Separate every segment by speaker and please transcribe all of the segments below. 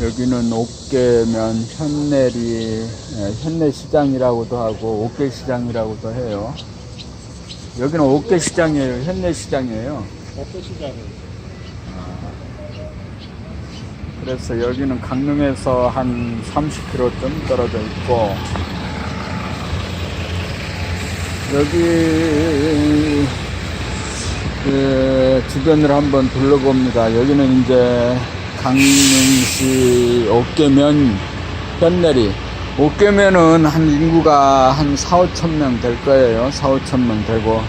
Speaker 1: 여기는 옥계면 현내리 예, 현내 시장이라고도 하고 옥계 시장이라고도 해요. 여기는 옥계 시장이에요. 현내 시장이에요.
Speaker 2: 옥계 시장은
Speaker 1: 그래서 여기는 강릉에서 한 30km쯤 떨어져 있고 여기 그 주변을 한번 둘러봅니다. 여기는 이제 강릉시 옥계면 현내리. 옥계면은 한 인구가 한 4, 5천 명 될 거예요. 4, 5천 명 되고.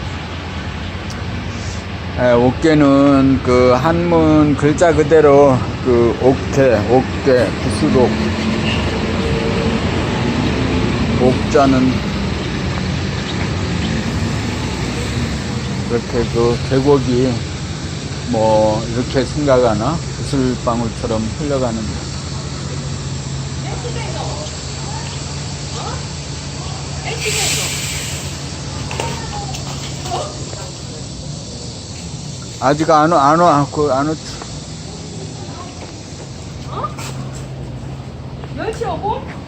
Speaker 1: 예, 옥계는 그 한문 글자 그대로 그 옥계, 옥계, 구수록 옥자는 이렇게 그 계곡이 뭐 이렇게 생각하나 구슬방울처럼 흘러가는 아직 안 와, 안 와, 그, 안 와.
Speaker 3: 멸치 오고?